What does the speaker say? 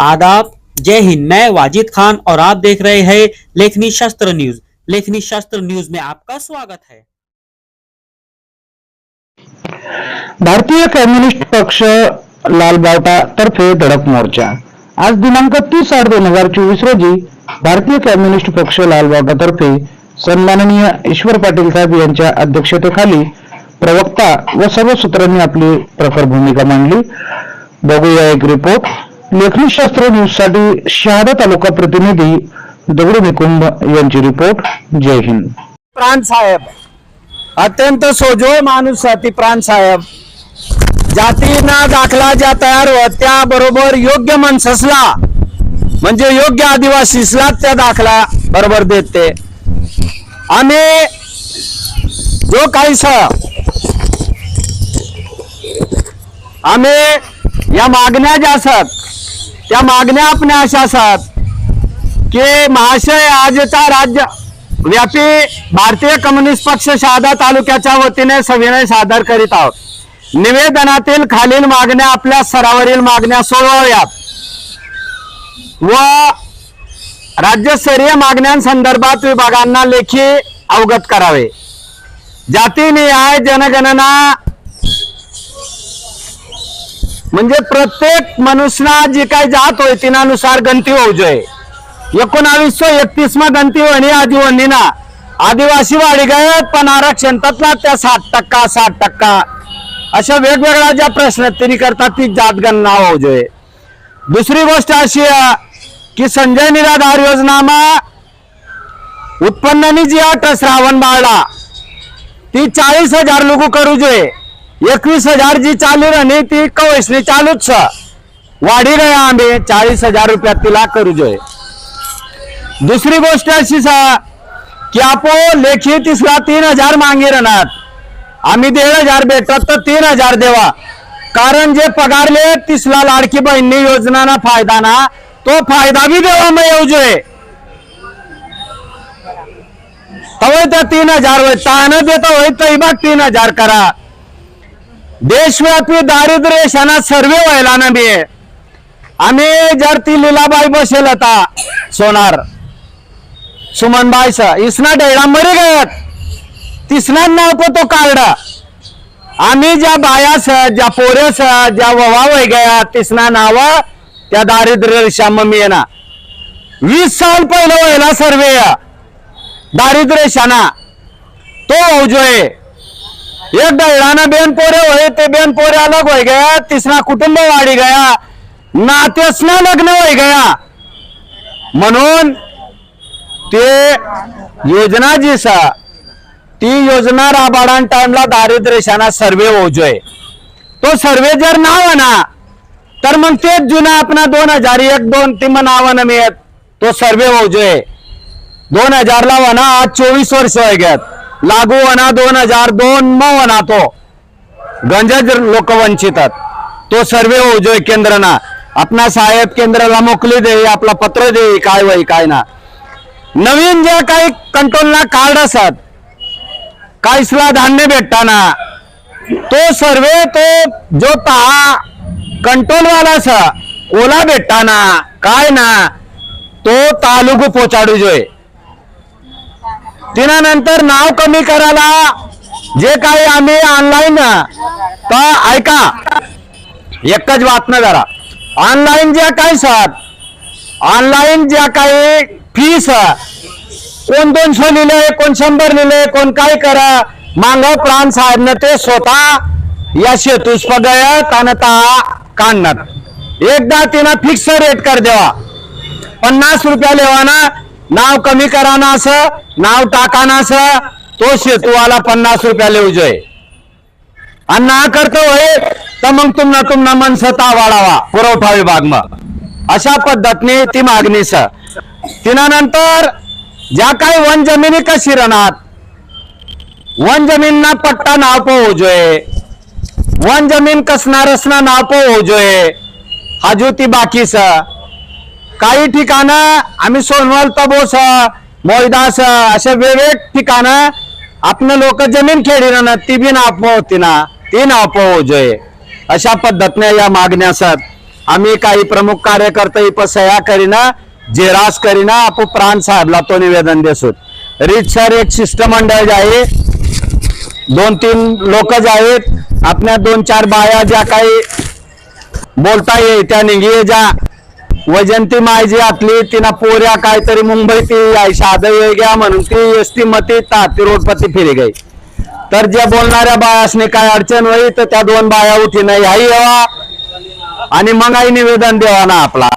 आदाब। जय हिंद, मैं वाजिद खान और आप देख रहे हैं लेखनी शास्त्र न्यूज़। लेखनी शास्त्र न्यूज़ में आपका स्वागत है। भारतीय कम्युनिस्ट पक्ष लालबावटा तर्फे धडक मोर्चा। आज दिनांक तीस आठ दोन हज़ार चोवीस रोजी भारतीय कम्युनिस्ट पक्ष लाल लालबावटा तर्फे सन्माननीय ईश्वर पाटील साहेब यांच्या अध्यक्षतेखाली प्रवक्ता व सर्व सूत्रांनी आपली प्रखर भूमिका मांडली. बघूया एक रिपोर्ट लेखनी शास्त्र न्यूजसाठी शहादा तालुका प्रतिनिधी दगडू निकुंभ यांची रिपोर्ट जय हिंद. प्राण साहेब. अत्यंत सोजो माणूस ती प्राण साहेब. जातीना दाखला ज्या तयार होत त्या बरोबर योग्य मनससला म्हणजे योग्य आदिवासीसला त्या दाखला बरोबर देते. आम्ही जो काही स आम्ही या मागण्या ज्या असत त्या मागण्या आपल्या अशा असतात की महाशय आजचा राज्य व्यापी भारतीय कम्युनिस्ट पक्ष शहादा तालुक्याच्या वतीने सविनय सादर करीत आहोत. निवेदनातील खालील मागण्या आपल्या स्तरावरील मागण्या सोडवाव्यात. व राज्यस्तरीय मागण्यांसंदर्भात विभागांना लेखी अवगत करावे. जाती न्याय जनगणना म्हणजे प्रत्येक मनुष्यना जी काही जात होय तिनानुसार गणती होऊ जोय. एकोणावीसशे एकतीस मा गणती होणी आदिवणी ना आदिवासी वाढी गयत पण आरक्षण तत्ला त्या साठ टक्का साठ टक्का. अशा वेगवेगळ्या ज्या प्रश्न तरी करतात ती जातगणना होऊ जोय. दुसरी गोष्ट अशी आहे की संजय निराधार योजनामा उत्पन्नानी जी अट श्रावण बाळला ती चाळीस हजार लोक करू जोय. एकवीस हजार जी चालू राहणी ती कवयसनी चालूच छ. वाढी रहे आंबे चाळीस हजार रुपयात तिला करू जोय. दुसरी गोष्ट अशी सा की आपो लेखी तिसरा तीन हजार मागे राहणार. आम्ही दीड हजार भेटत तर तीन हजार देवा. कारण जे पगारले तिसला लाडकी बहिणी योजनाना फायदा ना तो फायदा बी देवा मग येऊ जोय. तवय त्या तीन हजार होय तान देता होय तरी बघ तीन हजार करा. देशव्यापी दारिद्र्य रेषाना सर्वे व्हायला ना बी आम्ही जर ती लीलाबाई बसेल आता सोनार सुमनबाई स इसना डेळा मरी गयात. तिसना नाव को तो कार्ड आम्ही ज्या बायास ज्या पोरे ज्या ववा वय गया तिसना नाव त्या दारिद्र्य रेषा मम्मी ना वीस साल पहिलं व्हायला सर्वे. दारिद्र्य रेषाना तो होजोय एक डळाना बेन पोरे होय ते बेन पोरे अलग होय गया तिसरा कुटुंब वाढी गया नातेसना लग्न होय गया। म्हणून ते योजना जी सा ती योजना राबाडान टाइमला दारिद्र्यशाना सर्वे होतोय तो सर्वे जर नाव ना तर मग तेच जुना आपला दोन हजार एक दोन ती मग नावानं मिळत तो सर्वे होतोय दोन हजारला वना आज चोवीस वर्ष होय गयात लागू वना दोन हजार दोन म वना तो. गंजज लोक वंचित तो सर्वे होजोय केंद्रना. आपणा साहेब केंद्राला मोकली दे आपला पत्र दे काय वय काय ना. नवीन जे काही कंट्रोलना कार्ड असत काहीसला धान्य भेटताना तो सर्वे तो जो ता कंट्रोलवाला स असा ओला भेटताना काय ना तो तालुकू पोचाडू जोय. तिनानंतर नाव कमी करायला जे काही आम्ही ऑनलाईन तर ऐका एकच बातम्या करा ऑनलाईन ज्या काही सर ऑनलाईन ज्या काही फीस कोण दोनशे लिहिले कोण शंभर लिहिले कोण काय करा मांग प्राण साधनं ते स्वतः या शेतूस पगळ आणि काढणार. एकदा तिनं फिक्स रेट कर देवा. पन्नास रुपया लेवाना नाव कमी कराना असं नाव टाकाना तो शेतूवाला पन्नास रुपया लेऊ जोय आणि ना करतो होय तर मग तुमना तुमना मनसता वाढावा पुरवठा विभाग मग. अशा पद्धतीने ती मागणी स तिनानंतर ज्या काही वन जमिनी कशी राहणार? वन जमीनना पट्टा नाव पो वन जमीन कसणार रसना नाव पो जोय हाजू ती बाकी स काही ठिकाणं आम्ही सोनवल तबोस मोयदास अशा वेगवेगळे ठिकाणं आपण लोक जमीन खेळी ना ती बी नाव होती ना ती नाव होजोय अशा पद्धतीने या मागण्या असत आम्ही काही प्रमुख कार्यकर्ते इप सह्या करीना जेरास करीना आपण प्राण साहेबला तो निवेदन देसोत. रीतसर एक शिष्टमंडळ जे आहे दोन तीन लोक जे आहेत आपल्या दोन चार बाया ज्या काही बोलता येईल त्या निघे ज्या वजंती माय जी आतली तिनं पोऱ्या काहीतरी मुंबई ती आहे साध वेगळ्या म्हणून ती एस टी मती ता ती रोडपती फिरी गई. तर ज्या बोलणाऱ्या बायासने काय अडचण होई तर त्या दोन बाया उठी नाही आई यावा. आणि मग निवेदन देवा ना आपला.